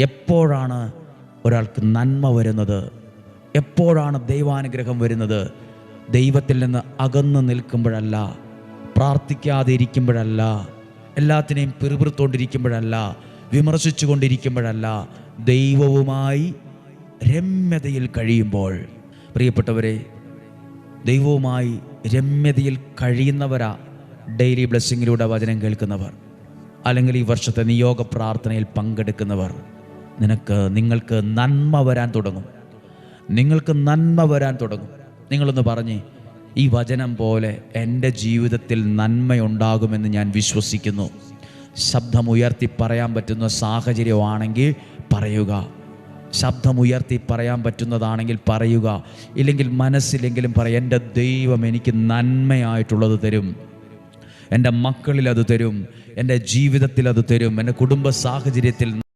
എപ്പോഴാണ് ഒരാൾക്ക് നന്മ വരുന്നത്? എപ്പോഴാണ് ദൈവാനുഗ്രഹം വരുന്നത്? ദൈവത്തിൽ നിന്ന് അകന്നു നിൽക്കുമ്പോഴല്ല പ്രാർത്ഥിക്കാതെ ഇരിക്കുമ്പോഴല്ല എല്ലാത്തിനെയും പിറുപിറുത്തോണ്ടിരിക്കുമ്പോഴല്ല വിമർശിച്ചു കൊണ്ടിരിക്കുമ്പോഴല്ല ദൈവവുമായി രമ്യതയിൽ കഴിയുമ്പോൾ. പ്രിയപ്പെട്ടവരെ ദൈവവുമായി രമ്യതയിൽ കഴിയുന്നവരാ ഡെയിലി ബ്ലെസ്സിങ്ങിലൂടെ വചനം കേൾക്കുന്നവർ അല്ലെങ്കിൽ ഈ വർഷത്തെ നിയോഗ പ്രാർത്ഥനയിൽ പങ്കെടുക്കുന്നവർ. നിനക്ക് നിങ്ങൾക്ക് നന്മ വരാൻ തുടങ്ങും. നിങ്ങൾക്ക് നന്മ വരാൻ തുടങ്ങും. നിങ്ങളൊന്ന് പറഞ്ഞ് ഈ വചനം പോലെ എന്റെ ജീവിതത്തിൽ നന്മയുണ്ടാകുമെന്ന് ഞാൻ വിശ്വസിക്കുന്നു. ശബ്ദമുയർത്തി പറയാൻ പറ്റുന്ന സാഹചര്യമാണെങ്കിൽ പറയുക. ശബ്ദമുയർത്തി പറയാൻ പറ്റുന്നതാണെങ്കിൽ പറയുക. ഇല്ലെങ്കിൽ മനസ്സിലെങ്കിലും പറയാം എന്റെ ദൈവം എനിക്ക് നന്മയായിട്ടുള്ളത് തരും. എന്റെ മക്കളിൽ അത് തരും. എന്റെ ജീവിതത്തിൽ അത് തരും. എന്റെ കുടുംബ സാഹചര്യത്തിൽ